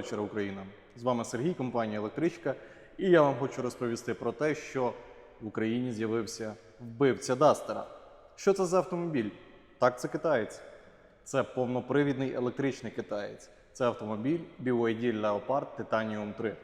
вечора, Україна! З вами Сергій, компанія Електричка, і я вам хочу розповісти про те, що в Україні з'явився вбивця Дастера. Що це за автомобіль? Так, це китаєць. Це повнопривідний електричний китаєць. Це автомобіль BYD Leopard Titanium 3.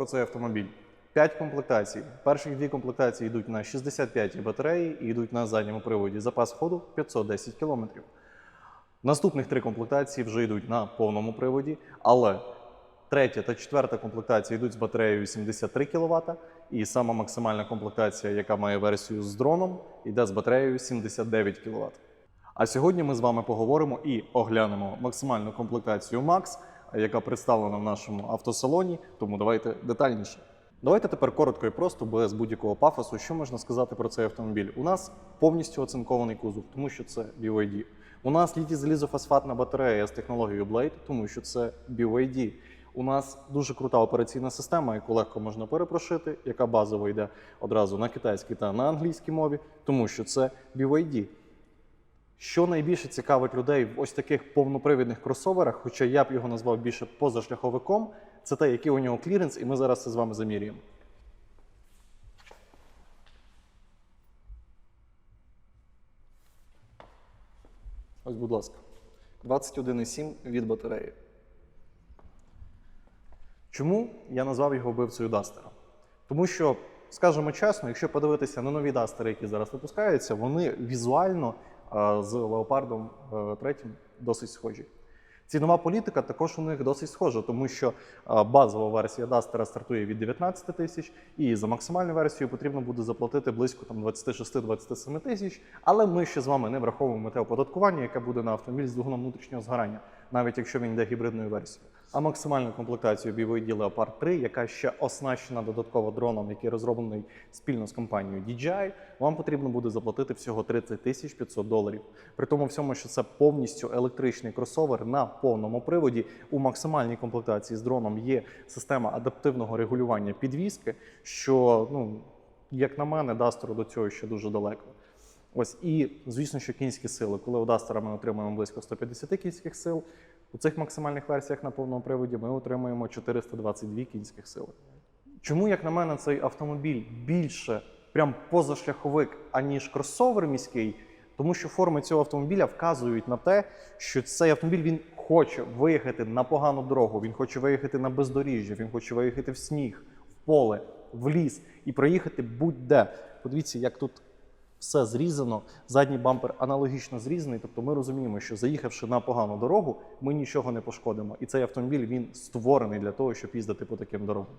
Про цей автомобіль. П'ять комплектацій. Перших дві комплектації йдуть на 65 батареї і йдуть на задньому приводі. Запас ходу 510 км. Наступних три комплектації вже йдуть на повному приводі, але третя та четверта комплектація йдуть з батареєю 73 кВт, і сама максимальна комплектація, яка має версію з дроном, йде з батареєю 79 кВт. А сьогодні ми з вами поговоримо і оглянемо максимальну комплектацію Max, яка представлена в нашому автосалоні. Тому давайте детальніше. Давайте тепер коротко і просто, без будь-якого пафосу, що можна сказати про цей автомобіль. У нас повністю оцинкований кузов, тому що це BYD. У нас літій залізофосфатна батарея з технологією Blade, тому що це BYD. У нас дуже крута операційна система, яку легко можна перепрошити, яка базово йде одразу на китайській та на англійській мові, тому що це BYD. Що найбільше цікавить людей в ось таких повнопривідних кросоверах, хоча я б його назвав більше позашляховиком, це те, який у нього кліренс, і ми зараз це з вами замірюємо. Ось, будь ласка, 21,7 від батареї. Чому я назвав його вбивцею Дастера? Тому що, скажімо чесно, якщо подивитися на нові Дастери, які зараз випускаються, вони візуально з Леопардом 3 досить схожі. Цінова політика також у них досить схожа, тому що е, базова версія Дастера стартує від 19 тисяч, і за максимальну версію потрібно буде заплатити близько там, 26-27 тисяч. Але ми ще з вами не враховуємо те оподаткування, яке буде на автомобіль з двигуном внутрішнього згорання, навіть якщо він йде гібридною версією. А максимальну комплектацію BYD Leopard 3, яка ще оснащена додатково дроном, який розроблений спільно з компанією DJI, вам потрібно буде заплатити всього 30 тисяч 500 доларів. При тому всьому, що це повністю електричний кросовер на повному приводі. У максимальній комплектації з дроном є система адаптивного регулювання підвіски, що, ну, як на мене, Дастеру до цього ще дуже далеко. Ось і звісно, що кінські сили. Коли у Дастера ми отримуємо близько 150 кінських сил, у цих максимальних версіях на повному приводі ми отримуємо 422 кінських сили. Чому, як на мене, цей автомобіль більше прям позашляховик, аніж кросовер міський? Тому що форми цього автомобіля вказують на те, що цей автомобіль він хоче виїхати на погану дорогу, він хоче виїхати на бездоріжжя, він хоче виїхати в сніг, в поле, в ліс і проїхати будь-де. Подивіться, як тут все зрізано, задній бампер аналогічно зрізаний. Тобто ми розуміємо, що заїхавши на погану дорогу, ми нічого не пошкодимо. І цей автомобіль він створений для того, щоб їздити по таким дорогам.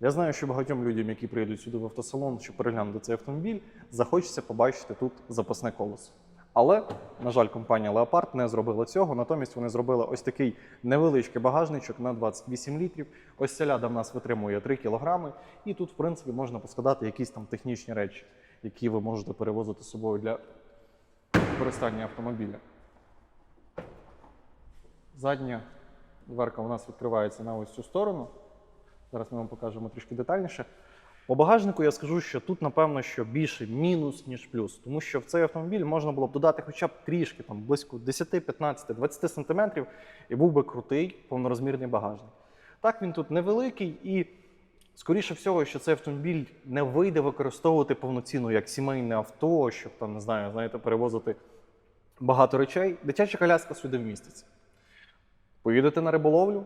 Я знаю, що багатьом людям, які приїдуть сюди в автосалон, щоб переглянути цей автомобіль, захочеться побачити тут запасне колесо. Але, на жаль, компанія Leopard не зробила цього. Натомість вони зробили ось такий невеличкий багажничок на 28 літрів. Ось ця ляда в нас витримує 3 кілограми. І тут, в принципі, можна поскладати якісь там технічні речі, які ви можете перевозити з собою для використання автомобіля. Задня дверка у нас відкривається на ось цю сторону. Зараз ми вам покажемо трішки детальніше. По багажнику я скажу, що тут, напевно, що більше мінус, ніж плюс. Тому що в цей автомобіль можна було б додати хоча б трішки, там, близько 10, 15, 20 сантиметрів, і був би крутий повнорозмірний багажник. Так, він тут невеликий і, скоріше всього, що цей автомобіль не вийде використовувати повноцінно як сімейне авто, щоб там, не знаю, знаєте, перевозити багато речей. Дитяча коляска сюди вміститься. Поїдете на риболовлю,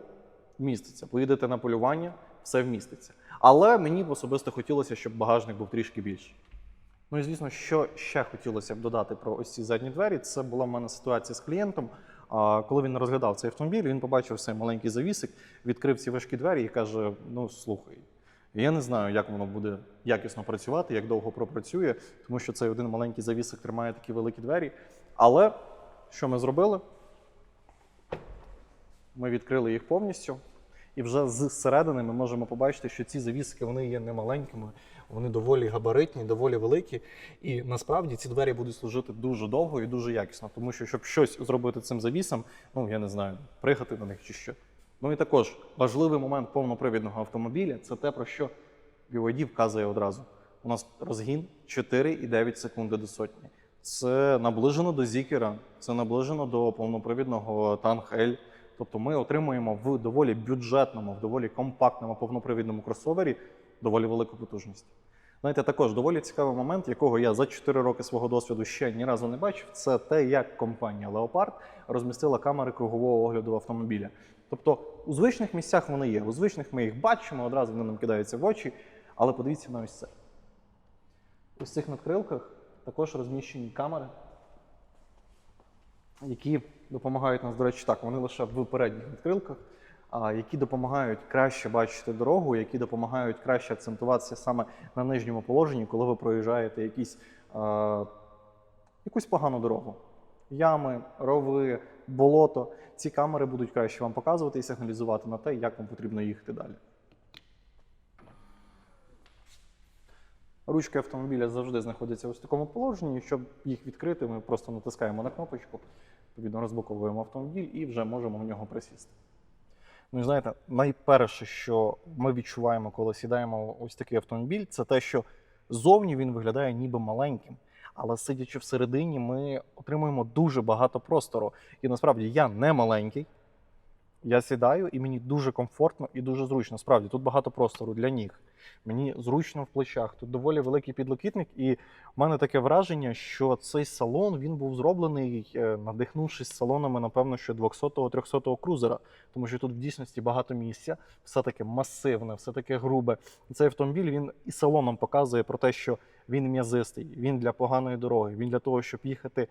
вміститься. Поїдете на полювання, все вміститься. Але мені б особисто хотілося, щоб багажник був трішки більший. Ну і звісно, що ще хотілося б додати про ось ці задні двері. Це була в мене ситуація з клієнтом. Коли він розглядав цей автомобіль, він побачив цей маленький завісик, відкрив ці важкі двері і каже: Ну слухай, я не знаю, як воно буде якісно працювати, як довго пропрацює, тому що цей один маленький завісик тримає такі великі двері. Але що ми зробили? Ми відкрили їх повністю. І вже зсередини ми можемо побачити, що ці завіски вони є не маленькими, вони доволі габаритні, доволі великі. І насправді ці двері будуть служити дуже довго і дуже якісно, тому що щоб щось зробити цим завісом, ну я не знаю, приїхати на них чи що. Ну і також важливий момент повнопривідного автомобіля це те, про що BYD вказує одразу. У нас розгін 4,9 секунди до сотні. Це наближено до Зікера, це наближено до повнопривідного Tank L. Тобто ми отримуємо в доволі бюджетному, в доволі компактному повнопривідному кросовері доволі велику потужність. Знаєте, також доволі цікавий момент, якого я за 4 роки свого досвіду ще ні разу не бачив, це те, як компанія Leopard розмістила камери кругового огляду автомобіля. Тобто у звичних місцях вони є, у звичних ми їх бачимо, одразу вони нам кидаються в очі, але подивіться на ось це. Ось цих надкрилках також розміщені камери, які допомагають нас, до речі, так, вони лише в передніх відкрилках, які допомагають краще бачити дорогу, які допомагають краще акцентуватися саме на нижньому положенні, коли ви проїжджаєте якісь, а, якусь погану дорогу. Ями, рови, болото. Ці камери будуть краще вам показувати і сигналізувати на те, як вам потрібно їхати далі. Ручки автомобіля завжди знаходяться ось в такому положенні. Щоб їх відкрити, ми просто натискаємо на кнопочку, відповідно розблоковуємо автомобіль і вже можемо в нього присісти. Ну і знаєте, найперше, що ми відчуваємо, коли сідаємо в ось такий автомобіль, це те, що зовні він виглядає ніби маленьким. Але сидячи всередині, ми отримуємо дуже багато простору. І насправді я не маленький. Я сідаю і мені дуже комфортно і дуже зручно. Справді тут багато простору для ніг. Мені зручно в плечах. Тут доволі великий підлокітник, і в мене таке враження, що цей салон він був зроблений, е, надихнувшись салонами, напевно, що 200-300 крузера, тому що тут в дійсності багато місця, все таке масивне, все таке грубе. Цей автомобіль він і салоном показує про те, що він м'язистий, він для поганої дороги, він для того, щоб їхати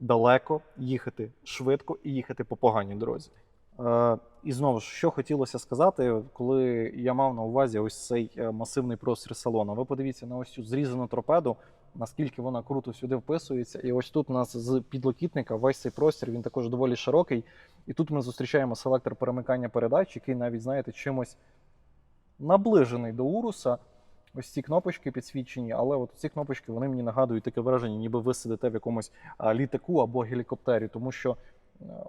далеко, їхати швидко і їхати по поганій дорозі. Е, І знову ж, що хотілося сказати, коли я мав на увазі ось цей е, масивний простір салону. Ви подивіться на ось цю зрізану торпеду, наскільки вона круто сюди вписується. І ось тут у нас з підлокітника весь цей простір, він також доволі широкий. І тут ми зустрічаємо селектор перемикання передач, який навіть, знаєте, чимось наближений до уруса. Ось ці кнопочки підсвічені, але от ці кнопочки вони мені нагадують таке враження, ніби ви сидите в якомусь літаку або гелікоптері, тому що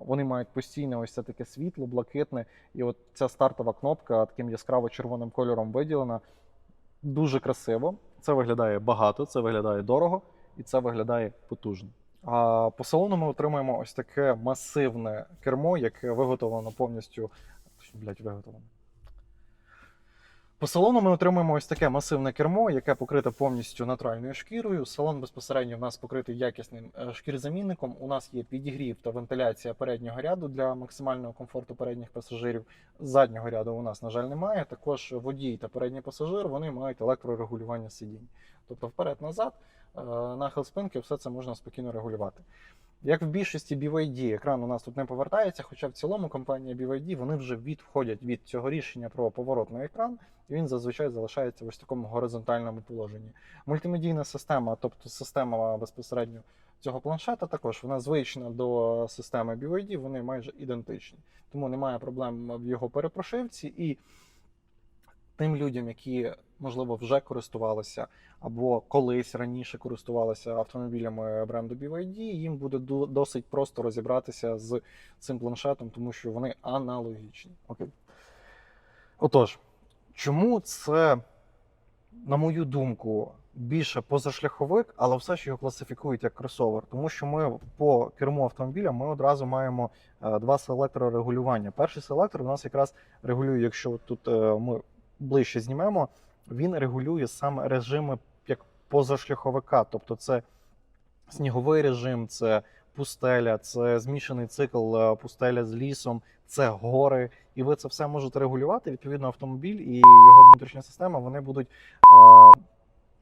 вони мають постійне ось це таке світло, блакитне, і от ця стартова кнопка таким яскраво червоним кольором виділена. Дуже красиво. Це виглядає багато, це виглядає дорого і це виглядає потужно. А по салону ми отримаємо ось таке масивне кермо, яке виготовлено повністю. Блять, виготовлено. По салону ми отримуємо ось таке масивне кермо, яке покрите повністю натуральною шкірою. Салон безпосередньо в нас покритий якісним е, шкірзамінником. У нас є підігрів та вентиляція переднього ряду для максимального комфорту передніх пасажирів. Заднього ряду у нас, на жаль, немає. Також водій та передній пасажир вони мають електрорегулювання сидінь. Тобто вперед-назад, е, нахил спинки, все це можна спокійно регулювати. Як в більшості BYD, екран у нас тут не повертається, хоча в цілому компанія BYD вони вже відходять від цього рішення про поворотний екран, і він зазвичай залишається в ось такому горизонтальному положенні. Мультимедійна система, тобто система безпосередньо цього планшета, також вона звична до системи BYD, вони майже ідентичні. Тому немає проблем в його перепрошивці і тим людям, які можливо вже користувалися або колись раніше користувалися автомобілями бренду BYD, їм буде досить просто розібратися з цим планшетом, тому що вони аналогічні. Окей. Отож, чому це, на мою думку, більше позашляховик, але все ж його класифікують як кросовер, тому що ми по керму автомобіля ми одразу маємо е, два селектори регулювання. Перший селектор у нас якраз регулює, якщо тут е, ми ближче знімемо, він регулює саме режими як позашляховика, тобто це сніговий режим, це пустеля, це змішаний цикл е, пустеля з лісом, це гори. І ви це все можете регулювати. Відповідно, автомобіль і його внутрішня система вони будуть.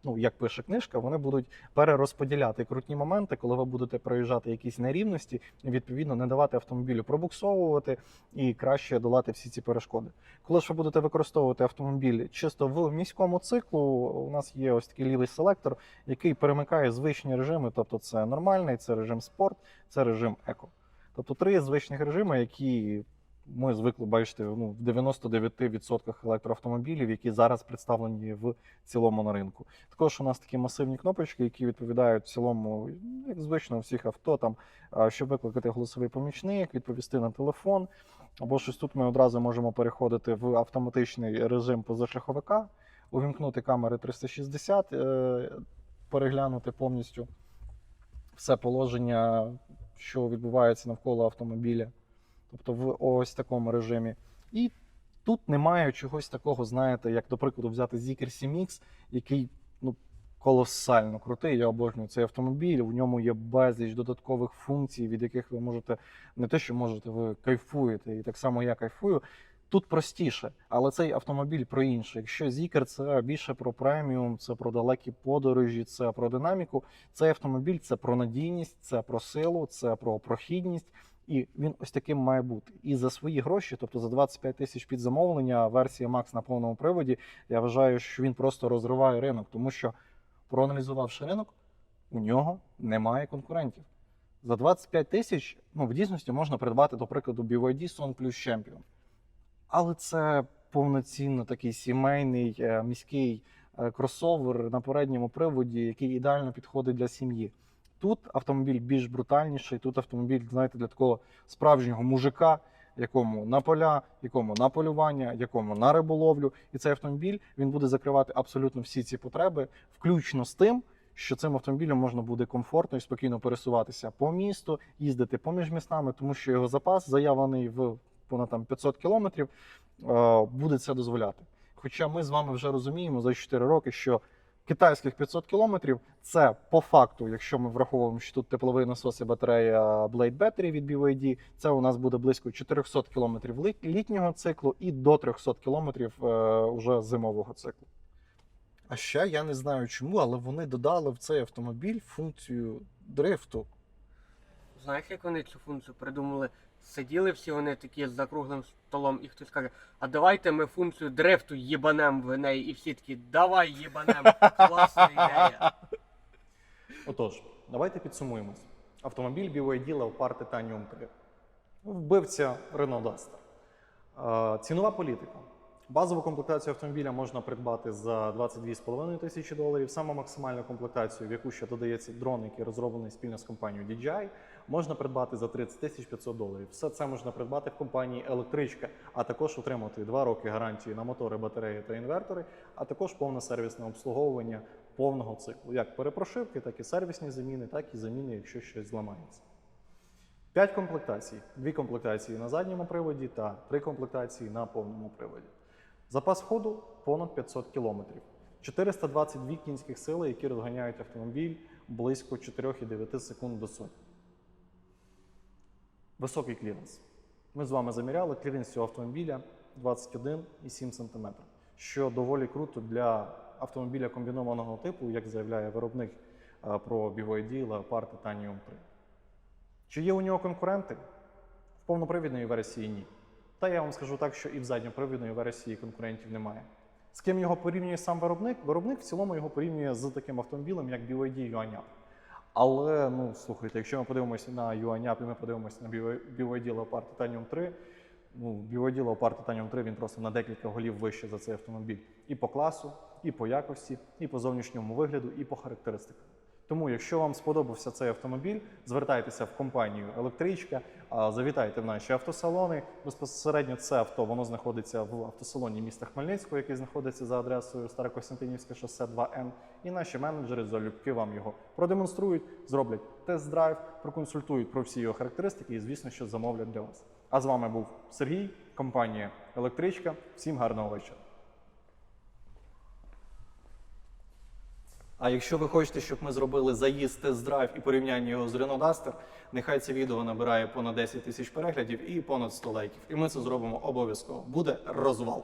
Ну, як пише книжка, вони будуть перерозподіляти крутні моменти, коли ви будете проїжджати якісь нерівності, відповідно не давати автомобілю пробуксовувати і краще долати всі ці перешкоди. Коли ж ви будете використовувати автомобіль чисто в міському циклу, у нас є ось такий лівий селектор, який перемикає звичні режими. Тобто, це нормальний, це режим спорт, це режим еко. Тобто три звичних режими, які ми звикли бачити ну, в 99% електроавтомобілів, які зараз представлені в цілому на ринку. Також у нас такі масивні кнопочки, які відповідають в цілому, як звично у всіх авто, там, щоб викликати голосовий помічник, відповісти на телефон. Або щось тут ми одразу можемо переходити в автоматичний режим позашляховика, увімкнути камери 360, е, переглянути повністю все положення, що відбувається навколо автомобіля. Тобто в ось такому режимі. І тут немає чогось такого, знаєте, як, до прикладу, взяти Zikr CMX, який ну, колосально крутий. Я обожнюю цей автомобіль. У ньому є безліч додаткових функцій, від яких ви можете не те, що можете, ви кайфуєте, і так само я кайфую. Тут простіше, але цей автомобіль про інше. Якщо Zikr це більше про преміум, це про далекі подорожі, це про динаміку. Цей автомобіль це про надійність, це про силу, це про прохідність. І він ось таким має бути. І за свої гроші, тобто за 25 тисяч під замовлення, версія Max на повному приводі, я вважаю, що він просто розриває ринок, тому що, проаналізувавши ринок, у нього немає конкурентів. За 25 тисяч ну, в дійсності можна придбати, до прикладу, BYD Son Plus Champion. Але це повноцінно такий сімейний е, міський е, кросовер на передньому приводі, який ідеально підходить для сім'ї. Тут автомобіль більш брутальніший, тут автомобіль, знаєте, для такого справжнього мужика, якому на поля, якому на полювання, якому на риболовлю. І цей автомобіль він буде закривати абсолютно всі ці потреби, включно з тим, що цим автомобілем можна буде комфортно і спокійно пересуватися по місту, їздити поміж містами, тому що його запас заявлений в понад там 500 кілометрів, е, буде це дозволяти. Хоча ми з вами вже розуміємо за 4 роки, що китайських 500 кілометрів це по факту, якщо ми враховуємо, що тут тепловий насос і батарея Blade Battery від BYD, це у нас буде близько 400 кілометрів літнього циклу і до 300 кілометрів е, уже зимового циклу. А ще я не знаю чому, але вони додали в цей автомобіль функцію дрифту. Знаєш, як вони цю функцію придумали? Сиділи всі вони такі за круглим столом, і хтось каже, а давайте ми функцію дрифту їбанем в неї, і всі такі, давай їбанем, класна ідея. Отож, давайте підсумуємось. Автомобіль BYD Leopard Titanium 3. Вбивця Renault Duster. Е, Цінова політика. Базову комплектацію автомобіля можна придбати за 22,5 тисячі доларів. Саме максимальну комплектацію, в яку ще додається дрон, який розроблений спільно з компанією DJI, можна придбати за 30 тисяч 500 доларів. Все це можна придбати в компанії Електричка, а також отримати 2 роки гарантії на мотори, батареї та інвертори, а також повне сервісне обслуговування повного циклу, як перепрошивки, так і сервісні заміни, так і заміни, якщо щось зламається. П'ять комплектацій: дві комплектації на задньому приводі та три комплектації на повному приводі. Запас ходу понад 500 км. 422 кінських сили, які розганяють автомобіль близько 4,9 секунд до сотні. Високий кліренс. Ми з вами заміряли кліренс цього автомобіля 21,7 см, що доволі круто для автомобіля комбінованого типу, як заявляє виробник е, про BYD Leopard Titanium 3. Чи є у нього конкуренти? В повнопривідної версії ні. Та я вам скажу так, що і в задньопривідної версії конкурентів немає. З ким його порівнює сам виробник? Виробник в цілому його порівнює з таким автомобілем, як BYD UANYAP. Але ну слухайте, якщо ми подивимося на юаня, і ми подивимося на BYD Leopard Titanium 3, ну BYD Leopard Titanium 3 він просто на декілька голів вище за цей автомобіль. І по класу, і по якості, і по зовнішньому вигляду, і по характеристикам. Тому, якщо вам сподобався цей автомобіль, звертайтеся в компанію Електричка, завітайте в наші автосалони. Безпосередньо це авто воно знаходиться в автосалоні міста Хмельницького, який знаходиться за адресою Старокостянтинівське шосе 2Н. І наші менеджери залюбки вам його продемонструють, зроблять тест-драйв, проконсультують про всі його характеристики і, звісно, що замовлять для вас. А з вами був Сергій, компанія Електричка. Всім гарного вечора. А якщо ви хочете, щоб ми зробили заїзд, тест-драйв і порівняння його з Renault нехай це відео набирає понад 10 тисяч переглядів і понад 100 лайків. І ми це зробимо обов'язково. Буде розвал.